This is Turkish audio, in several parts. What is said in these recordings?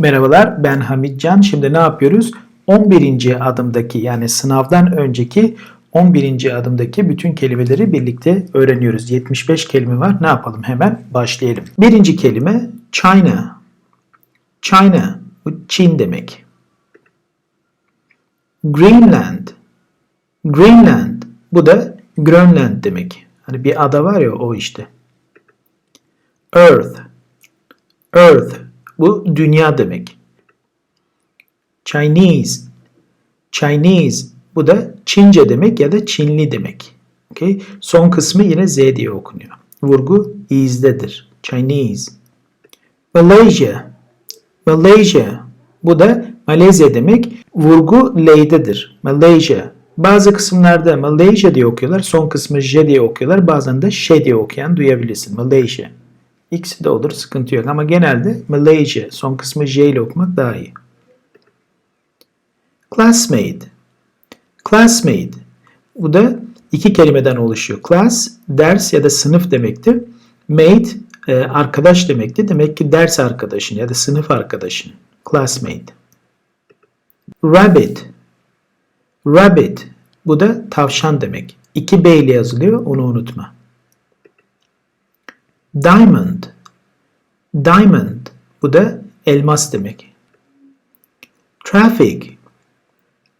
Merhabalar ben Hamit Can. Şimdi ne yapıyoruz? 11. adımdaki yani sınavdan önceki 11. adımdaki bütün kelimeleri birlikte öğreniyoruz. 75 kelime var. Ne yapalım? Hemen başlayalım. Birinci kelime China. China. Bu Çin demek. Greenland. Greenland. Bu da Grönland demek. Hani bir ada var ya o işte. Earth. Earth. Bu dünya demek. Chinese. Chinese. Bu da Çince demek ya da Çinli demek. Okay? Son kısmı yine Z diye okunuyor. Vurgu is'dedir. Chinese. Malaysia. Malaysia. Bu da Malezya demek. Vurgu L'dedir. Malaysia. Bazı kısımlarda Malaysia diye okuyorlar. Son kısmı J diye okuyorlar. Bazen de Ş diye okuyan duyabilirsin. Malaysia. İkisi de olur sıkıntı yok ama genelde Malaysia son kısmı J ile okumak daha iyi. Classmate. Classmate. Bu da iki kelimeden oluşuyor. Class ders ya da sınıf demekti. Mate e, arkadaş demekti. Demek ki ders arkadaşın ya da sınıf arkadaşın. Classmate. Rabbit. Rabbit. Bu da tavşan demek. İki B ile yazılıyor. Onu unutma. Diamond. Diamond. Bu da elmas demek. Traffic.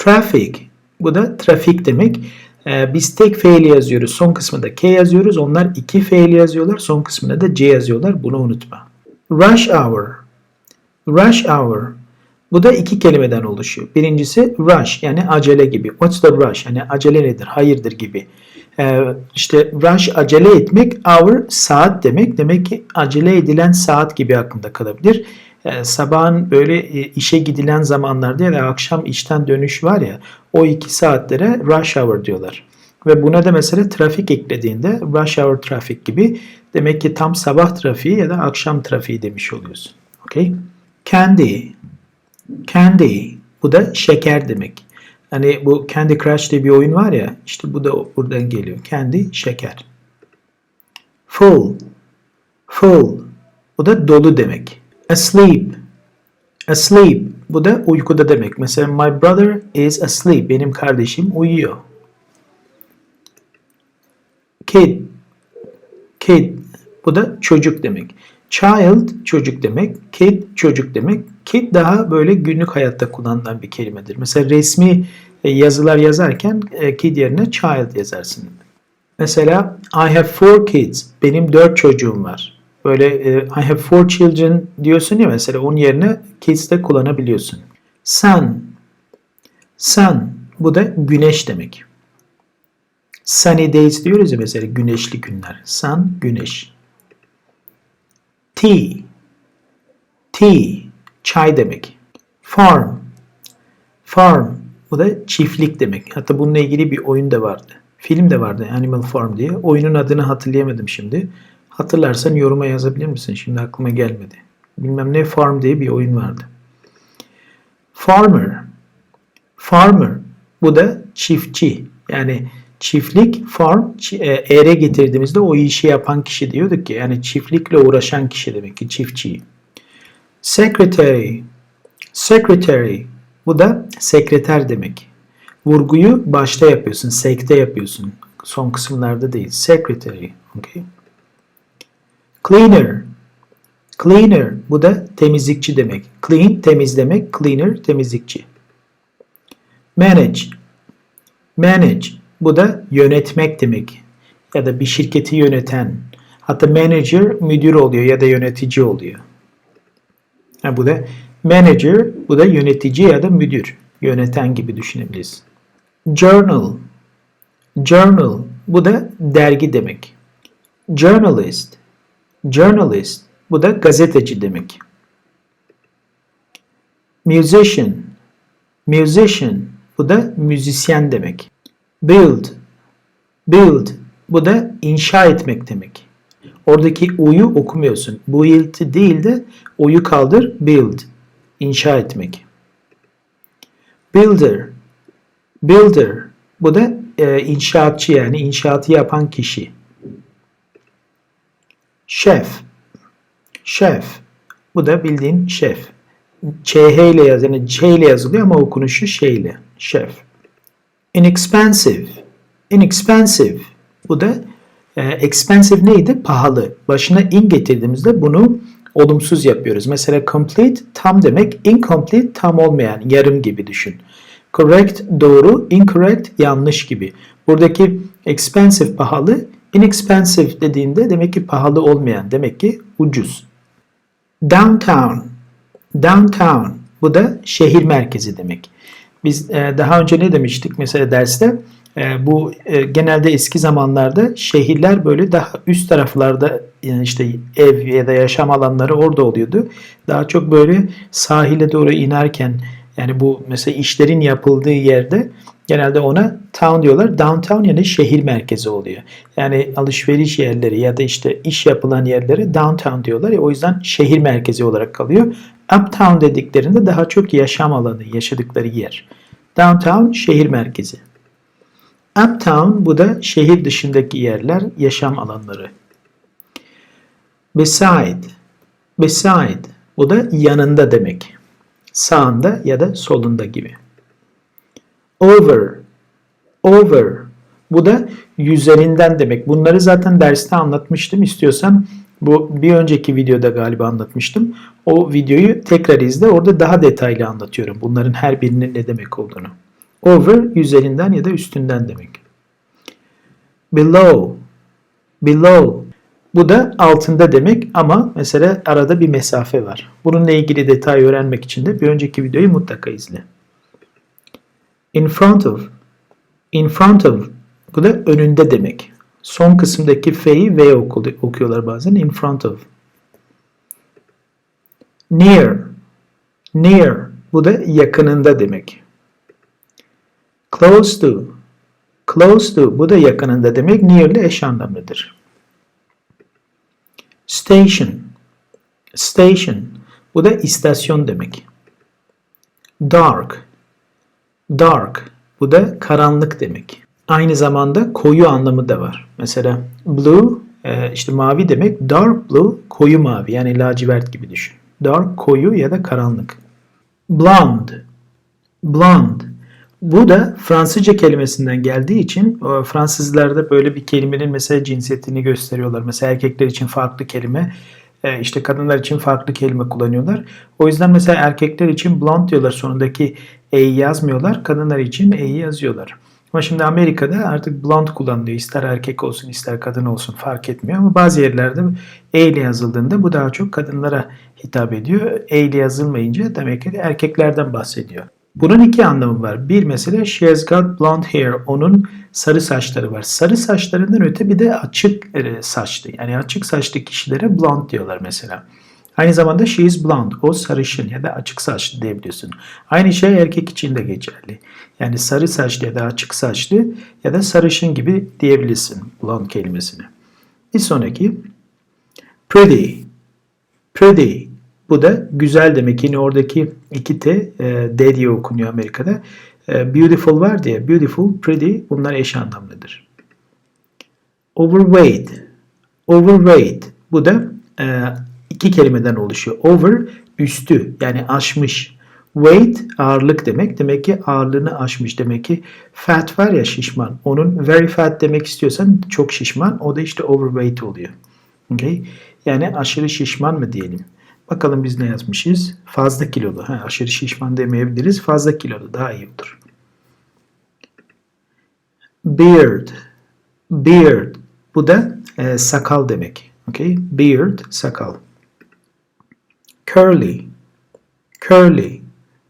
Traffic. Bu da trafik demek. Ee, biz tek F ile yazıyoruz. Son kısmında K yazıyoruz. Onlar iki F ile yazıyorlar. Son kısmında da C yazıyorlar. Bunu unutma. Rush hour. Rush hour. Bu da iki kelimeden oluşuyor. Birincisi rush yani acele gibi. What's the rush? Yani acele nedir? Hayırdır gibi. Ee, işte rush acele etmek, hour saat demek. Demek ki acele edilen saat gibi aklında kalabilir. Ee, sabahın böyle e, işe gidilen zamanlarda ya da akşam işten dönüş var ya o iki saatlere rush hour diyorlar. Ve buna da mesela trafik eklediğinde rush hour trafik gibi demek ki tam sabah trafiği ya da akşam trafiği demiş oluyorsun. Okay? Candy. Candy. Bu da şeker demek. Hani bu Candy Crush diye bir oyun var ya işte bu da buradan geliyor. Candy şeker. Full. Full. Bu da dolu demek. Asleep. Asleep. Bu da uykuda demek. Mesela my brother is asleep. Benim kardeşim uyuyor. Kid. Kid. Bu da çocuk demek. Child çocuk demek. Kid çocuk demek. Kid daha böyle günlük hayatta kullanılan bir kelimedir. Mesela resmi yazılar yazarken e, kid yerine child yazarsın. Mesela I have four kids. Benim dört çocuğum var. Böyle e, I have four children diyorsun ya mesela onun yerine kids de kullanabiliyorsun. Sun. Sun. Bu da güneş demek. Sunny days diyoruz ya mesela güneşli günler. Sun, güneş. Tea. Tea. Çay demek. Farm. Farm. Bu da çiftlik demek. Hatta bununla ilgili bir oyun da vardı. Film de vardı Animal Farm diye. Oyunun adını hatırlayamadım şimdi. Hatırlarsan yoruma yazabilir misin? Şimdi aklıma gelmedi. Bilmem ne Farm diye bir oyun vardı. Farmer. Farmer. Bu da çiftçi. Yani çiftlik, farm, ere getirdiğimizde o işi yapan kişi diyorduk ki. Yani çiftlikle uğraşan kişi demek ki çiftçi. Secretary. Secretary. Bu da sekreter demek. Vurguyu başta yapıyorsun, sekte yapıyorsun. Son kısımlarda değil. Secretary. Okay. Cleaner. Cleaner. Bu da temizlikçi demek. Clean temiz demek. Cleaner temizlikçi. Manage. Manage. Bu da yönetmek demek. Ya da bir şirketi yöneten. Hatta manager müdür oluyor ya da yönetici oluyor. Ha, bu da manager, bu da yönetici ya da müdür. Yöneten gibi düşünebiliriz. Journal. Journal. Bu da dergi demek. Journalist. Journalist. Bu da gazeteci demek. Musician. Musician. Bu da müzisyen demek. Build. Build. Bu da inşa etmek demek. Oradaki u'yu okumuyorsun. Build değil de u'yu kaldır. Build. İnşa etmek. Builder. Builder. Bu da e, inşaatçı yani inşaatı yapan kişi. Chef. Chef. Bu da bildiğin şef. ÇH ile yaz, yani Ç ile yazılıyor ama okunuşu şeyle. Şef. Inexpensive. Inexpensive. Bu da e, expensive neydi? Pahalı. Başına in getirdiğimizde bunu olumsuz yapıyoruz. Mesela complete tam demek, incomplete tam olmayan, yarım gibi düşün. Correct doğru, incorrect yanlış gibi. Buradaki expensive pahalı, inexpensive dediğinde demek ki pahalı olmayan, demek ki ucuz. Downtown. Downtown. Bu da şehir merkezi demek. Biz e, daha önce ne demiştik mesela derste? E, bu e, genelde eski zamanlarda şehirler böyle daha üst taraflarda yani işte ev ya da yaşam alanları orada oluyordu. Daha çok böyle sahile doğru inerken yani bu mesela işlerin yapıldığı yerde genelde ona town diyorlar. Downtown yani şehir merkezi oluyor. Yani alışveriş yerleri ya da işte iş yapılan yerlere downtown diyorlar. Ya, o yüzden şehir merkezi olarak kalıyor. Uptown dediklerinde daha çok yaşam alanı, yaşadıkları yer. Downtown şehir merkezi. Uptown bu da şehir dışındaki yerler, yaşam alanları. Beside. Beside. Bu da yanında demek. Sağında ya da solunda gibi. Over. Over. Bu da yüzerinden demek. Bunları zaten derste anlatmıştım. İstiyorsan bu bir önceki videoda galiba anlatmıştım. O videoyu tekrar izle. Orada daha detaylı anlatıyorum. Bunların her birinin ne demek olduğunu. Over üzerinden ya da üstünden demek. Below. Below. Bu da altında demek ama mesela arada bir mesafe var. Bununla ilgili detay öğrenmek için de bir önceki videoyu mutlaka izle. In front of. In front of. Bu da önünde demek. Son kısımdaki F'yi V okuyorlar bazen. In front of. Near. Near. Bu da yakınında demek. Close to. Close to. Bu da yakınında demek. Near ile eş anlamlıdır. Station. Station. Bu da istasyon demek. Dark. Dark. Bu da karanlık demek. Aynı zamanda koyu anlamı da var. Mesela blue e, işte mavi demek. Dark blue koyu mavi yani lacivert gibi düşün. Dark koyu ya da karanlık. Blonde. Blonde. Bu da Fransızca kelimesinden geldiği için Fransızlarda böyle bir kelimenin mesela cinsiyetini gösteriyorlar. Mesela erkekler için farklı kelime, e, işte kadınlar için farklı kelime kullanıyorlar. O yüzden mesela erkekler için blond diyorlar sonundaki E'yi yazmıyorlar. Kadınlar için E'yi yazıyorlar. Ama şimdi Amerika'da artık blond kullanılıyor. İster erkek olsun ister kadın olsun fark etmiyor. Ama bazı yerlerde E ile yazıldığında bu daha çok kadınlara hitap ediyor. E ile yazılmayınca demek ki erkeklerden bahsediyor. Bunun iki anlamı var. Bir mesele she has got blonde hair. Onun sarı saçları var. Sarı saçlarından öte bir de açık e, saçlı. Yani açık saçlı kişilere blond diyorlar mesela. Aynı zamanda she is blonde. O sarışın ya da açık saçlı diyebiliyorsun. Aynı şey erkek için de geçerli. Yani sarı saçlı ya da açık saçlı ya da sarışın gibi diyebilirsin blonde kelimesini. Bir sonraki pretty. Pretty. Bu da güzel demek. Yine oradaki iki T e, D diye okunuyor Amerika'da. E, beautiful var diye. Beautiful, pretty bunlar eş anlamlıdır. Overweight. Overweight. Bu da e, iki kelimeden oluşuyor. Over üstü yani aşmış. Weight ağırlık demek. Demek ki ağırlığını aşmış. Demek ki fat var ya şişman. Onun very fat demek istiyorsan çok şişman. O da işte overweight oluyor. Okay? Yani aşırı şişman mı diyelim. Bakalım biz ne yazmışız? Fazla kilolu. Ha, aşırı şişman demeyebiliriz. Fazla kilolu daha iyi olur. Beard. Beard. Bu da e, sakal demek. Okay? Beard, sakal. Curly. Curly.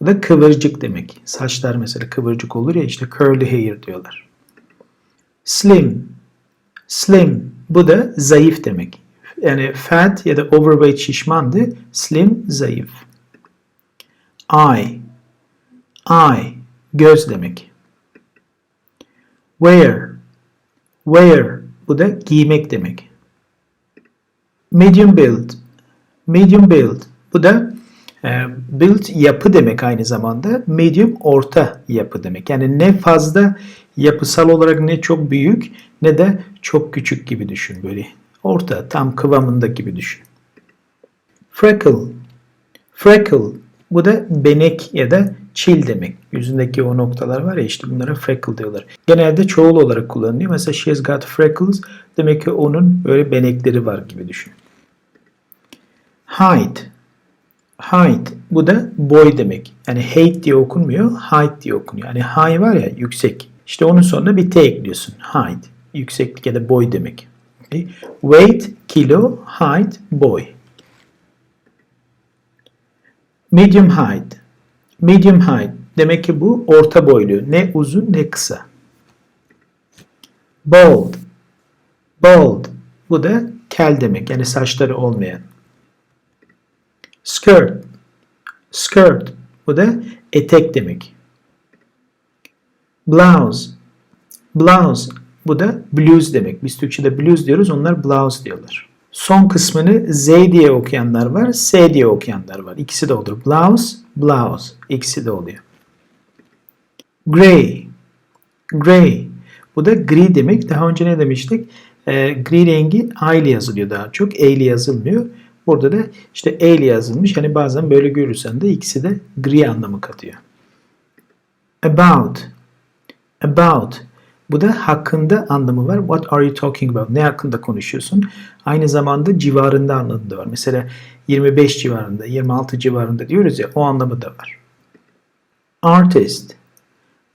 Bu da kıvırcık demek. Saçlar mesela kıvırcık olur ya işte curly hair diyorlar. Slim. Slim. Bu da zayıf demek yani fat ya da overweight şişmandı. Slim zayıf. Eye. Eye. Göz demek. Wear. Wear. Bu da giymek demek. Medium build. Medium build. Bu da e, build yapı demek aynı zamanda. Medium orta yapı demek. Yani ne fazla yapısal olarak ne çok büyük ne de çok küçük gibi düşün böyle Orta, tam kıvamında gibi düşün. Freckle. Freckle. Bu da benek ya da çil demek. Yüzündeki o noktalar var ya işte bunlara freckle diyorlar. Genelde çoğul olarak kullanılıyor. Mesela she has got freckles demek ki onun böyle benekleri var gibi düşün. Height. Height. Bu da boy demek. Yani height diye okunmuyor. Height diye okunuyor. Yani high var ya yüksek. İşte onun sonuna bir t ekliyorsun. Height. Yükseklik ya da boy demek. Okay. Weight, kilo, height, boy. Medium height. Medium height. Demek ki bu orta boylu. Ne uzun ne kısa. Bald. Bald. Bu da kel demek. Yani saçları olmayan. Skirt. Skirt. Bu da etek demek. Blouse. Blouse. Bu da bluz demek. Biz Türkçe'de bluz diyoruz. Onlar blouse diyorlar. Son kısmını Z diye okuyanlar var. S diye okuyanlar var. İkisi de olur. Blouse, blouse. İkisi de oluyor. Gray. Gray. Bu da gri demek. Daha önce ne demiştik? E, gri rengi A ile yazılıyor daha çok. E ile yazılmıyor. Burada da işte E ile yazılmış. Hani bazen böyle görürsen de ikisi de gri anlamı katıyor. About. About. Bu da hakkında anlamı var. What are you talking about? Ne hakkında konuşuyorsun? Aynı zamanda civarında anlamı da var. Mesela 25 civarında, 26 civarında diyoruz ya o anlamı da var. Artist.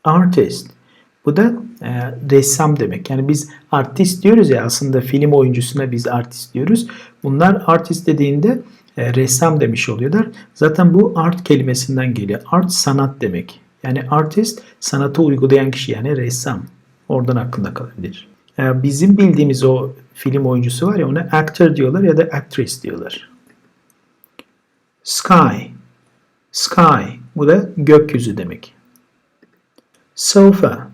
Artist. Bu da e, ressam demek. Yani biz artist diyoruz ya aslında film oyuncusuna biz artist diyoruz. Bunlar artist dediğinde e, ressam demiş oluyorlar. Zaten bu art kelimesinden geliyor. Art sanat demek. Yani artist sanatı uygulayan kişi yani ressam. Oradan aklında kalabilir. E, bizim bildiğimiz o film oyuncusu var ya ona actor diyorlar ya da actress diyorlar. Sky. Sky. Bu da gökyüzü demek. Sofa.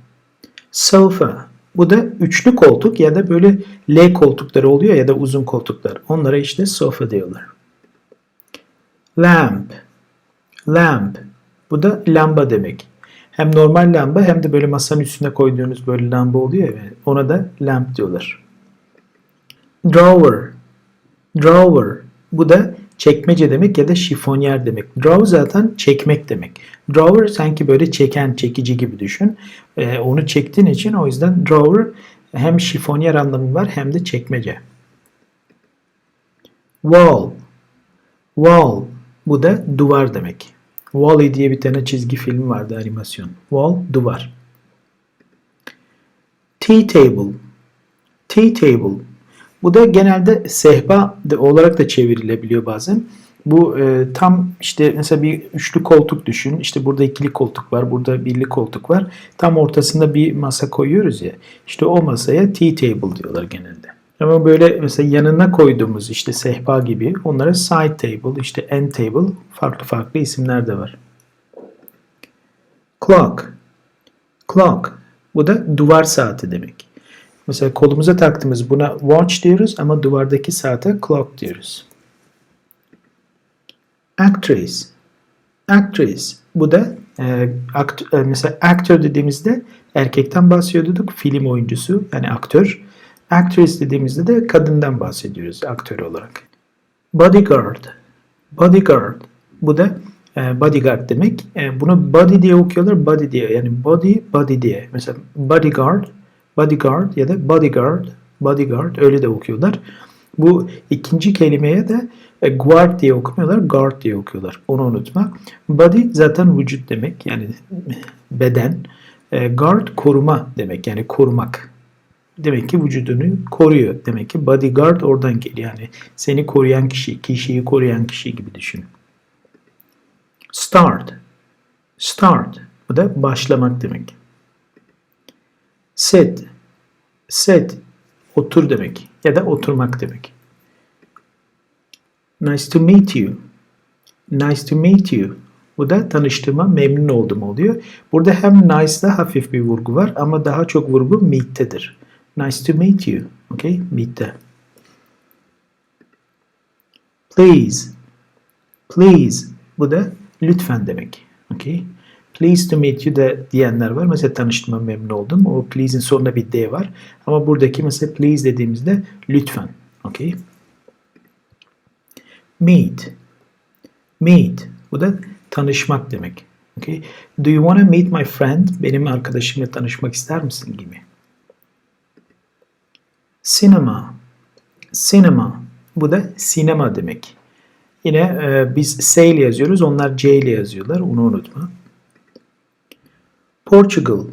Sofa. Bu da üçlü koltuk ya da böyle L koltukları oluyor ya da uzun koltuklar. Onlara işte sofa diyorlar. Lamp. Lamp. Bu da lamba demek. Hem normal lamba hem de böyle masanın üstüne koyduğunuz böyle lamba oluyor ya. Ona da lamp diyorlar. Drawer. Drawer. Bu da çekmece demek ya da şifonyer demek. Draw zaten çekmek demek. Drawer sanki böyle çeken, çekici gibi düşün. Ee, onu çektiğin için o yüzden drawer hem şifonyer anlamı var hem de çekmece. Wall. Wall. Bu da duvar demek. Wall-E diye bir tane çizgi film vardı animasyon. Wall, duvar. Tea table. Tea table. Bu da genelde sehpa olarak da çevrilebiliyor bazen. Bu e, tam işte mesela bir üçlü koltuk düşün. İşte burada ikili koltuk var, burada birli koltuk var. Tam ortasında bir masa koyuyoruz ya. İşte o masaya tea table diyorlar genelde. Ama böyle mesela yanına koyduğumuz işte sehpa gibi onlara side table, işte end table farklı farklı isimler de var. Clock. Clock. Bu da duvar saati demek. Mesela kolumuza taktığımız buna watch diyoruz ama duvardaki saate clock diyoruz. Actress. Actress. Bu da e, act, e, mesela actor dediğimizde erkekten bahsediyorduk. Film oyuncusu yani aktör. Actress dediğimizde de kadından bahsediyoruz aktör olarak. Bodyguard. Bodyguard. Bu da e, bodyguard demek. E, bunu body diye okuyorlar. Body diye. Yani body, body diye. Mesela bodyguard, bodyguard ya da bodyguard, bodyguard öyle de okuyorlar. Bu ikinci kelimeye de e, guard diye okumuyorlar, guard diye okuyorlar. Onu unutma. Body zaten vücut demek. Yani beden. E, guard koruma demek. Yani korumak. Demek ki vücudunu koruyor. Demek ki bodyguard oradan geliyor. Yani seni koruyan kişi, kişiyi koruyan kişi gibi düşün. Start. Start. Bu da başlamak demek. Sit. Sit. Otur demek. Ya da oturmak demek. Nice to meet you. Nice to meet you. Bu da tanıştığıma memnun oldum oluyor. Burada hem nice'da hafif bir vurgu var ama daha çok vurgu meet'tedir. Nice to meet you. Okay? Meet'te. Please. Please. Bu da lütfen demek. Okay? Pleased to meet you de diyenler var. Mesela tanıştığıma memnun oldum. O please'in sonunda bir D var. Ama buradaki mesela please dediğimizde lütfen. Okay? Meet. Meet. Bu da tanışmak demek. Okay? Do you want to meet my friend? Benim arkadaşımla tanışmak ister misin gibi. Cinema. Cinema. Bu da sinema demek. Yine e, biz S ile yazıyoruz. Onlar C ile yazıyorlar. Onu unutma. Portugal.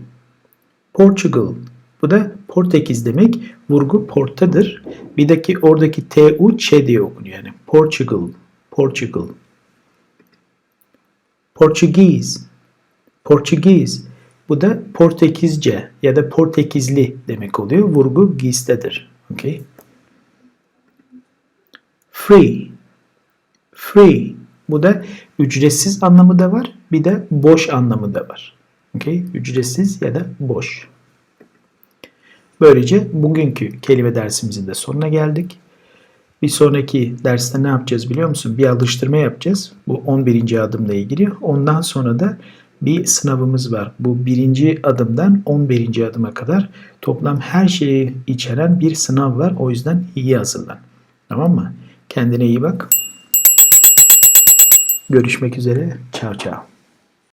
Portugal. Bu da Portekiz demek. Vurgu portadır. Bir daki oradaki T-U Ç diye okunuyor. Yani Portugal. Portugal. Portuguese. Portuguese. Bu da Portekizce ya da Portekizli demek oluyor. Vurgu gizdedir. Okay. Free. Free. Bu da ücretsiz anlamı da var. Bir de boş anlamı da var. Okay. Ücretsiz ya da boş. Böylece bugünkü kelime dersimizin de sonuna geldik. Bir sonraki derste ne yapacağız biliyor musun? Bir alıştırma yapacağız. Bu 11. adımla ilgili. Ondan sonra da bir sınavımız var. Bu birinci adımdan 11. adıma kadar toplam her şeyi içeren bir sınav var. O yüzden iyi hazırlan. Tamam mı? Kendine iyi bak. Görüşmek üzere. Ciao ciao.